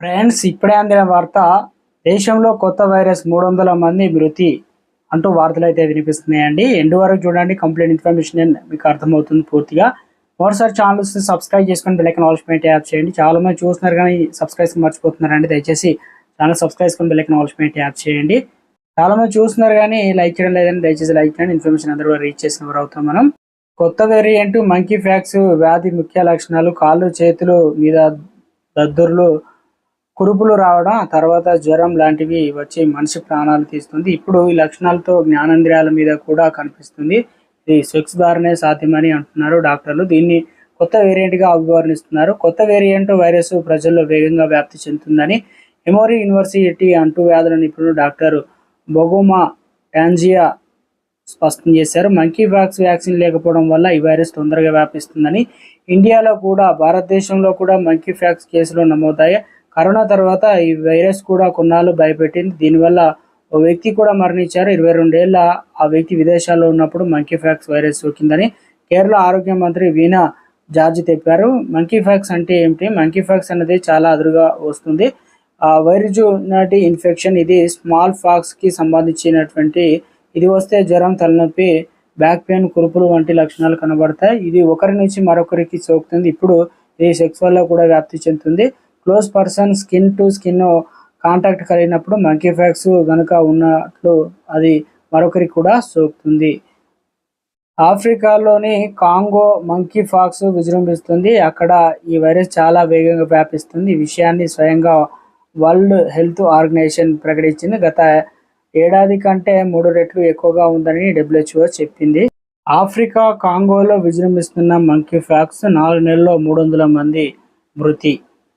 Friends ఇప్పుడే అందిన వార్త దేశంలో కొత్త వైరస్ మూడు వందల మంది మృతి అంటూ వార్తలు అయితే వినిపిస్తున్నాయండి. ఎండు వరకు చూడండి కంప్లీట్ ఇన్ఫర్మేషన్ మీకు అర్థమవుతుంది పూర్తిగా. మరోసారి ఛానల్స్ సబ్స్క్రైబ్ చేసుకొని బెల్లైకన్ ఆల్స్ పెయింట్ యాప్ చేయండి. చాలా మంది చూస్తున్నారు కానీ సబ్స్క్రైబ్ మర్చిపోతున్నారండి. దయచేసి ఛానల్ సబ్స్క్రైబ్ చేసుకొని బెల్లైకన్ ఆల్స్ పెయింట్ యాప్ చేయండి. చాలా మంది చూస్తున్నారు కానీ లైక్ చేయడం లేదని దయచేసి లైక్ చేయండి. ఇన్ఫర్మేషన్ అందరూ రీచ్ చేసిన వారు అవుతాం మనం. కొత్త వేరియంట్ మంకీ ఫ్యాక్స్ వ్యాధి ముఖ్య లక్షణాలు కాళ్ళు చేతులు మీద దద్దుర్లు కురుపులు రావడం ఆ తర్వాత జ్వరం లాంటివి వచ్చి మనిషి ప్రాణాలు తీస్తుంది. ఇప్పుడు ఈ లక్షణాలతో జ్ఞానేంద్రియాల మీద కూడా కనిపిస్తుంది. ఇది సెక్స్ ద్వారానే సాధ్యమని అంటున్నారు డాక్టర్లు. దీన్ని కొత్త వేరియంట్గా అభివర్ణిస్తున్నారు. కొత్త వేరియంట్ వైరస్ ప్రజల్లో వేగంగా వ్యాప్తి చెందుతుందని ఎమోరీ యూనివర్సిటీ అంటూ వ్యాధుల నిపుణుడు డాక్టర్ బొగోమా టాంజియా స్పష్టం చేశారు. మంకీ వ్యాక్స్ వ్యాక్సిన్ లేకపోవడం వల్ల ఈ వైరస్ తొందరగా వ్యాపిస్తుందని ఇండియాలో కూడా భారతదేశంలో కూడా మంకీ ఫ్యాక్స్ కేసులు నమోదయ్యాయి. కరోనా తర్వాత ఈ వైరస్ కూడా కొన్నాళ్ళు భయపెట్టింది. దీనివల్ల ఓ వ్యక్తి కూడా మరణించారు. ఇరవై రెండేళ్ళ ఆ వ్యక్తి విదేశాల్లో ఉన్నప్పుడు మంకీ ఫ్యాక్స్ వైరస్ సోకిందని కేరళ ఆరోగ్య మంత్రి వీణా జార్జ్ చెప్పారు మంకీ ఫ్యాక్స్ అంటే ఏమిటి? మంకీ ఫ్యాక్స్ అనేది చాలా అదురుగా వస్తుంది. ఆ వైరజు నాటి ఇన్ఫెక్షన్ ఇది స్మాల్ ఫాక్స్కి సంబంధించినటువంటి ఇది వస్తే జ్వరం తలనొప్పి బ్యాక్ పెయిన్ కురుపులు వంటి లక్షణాలు కనబడతాయి. ఇది ఒకరి నుంచి మరొకరికి సోకుతుంది. ఇప్పుడు ఇది సెక్స్ వల్ల కూడా వ్యాప్తి చెందుతుంది. Close person skin to skin contact కలిగినప్పుడు మంకీ ఫ్యాక్స్ గనుక ఉన్నట్లు అది మరొకరికి కూడా సోకుతుంది. ఆఫ్రికాలోని కాంగో మంకీ ఫాక్స్ విజృంభిస్తుంది. అక్కడ ఈ వైరస్ చాలా వేగంగా వ్యాపిస్తుంది. ఈ విషయాన్ని స్వయంగా వరల్డ్ హెల్త్ ఆర్గనైజేషన్ ప్రకటించింది. గత ఏడాది కంటే మూడు రెట్లు ఎక్కువగా ఉందని డబ్ల్యూహెచ్ఓ చెప్పింది. ఆఫ్రికా కాంగోలో విజృంభిస్తున్న మంకీ ఫ్యాక్స్ నాలుగు నెలల్లో మూడు వందల మంది మృతి.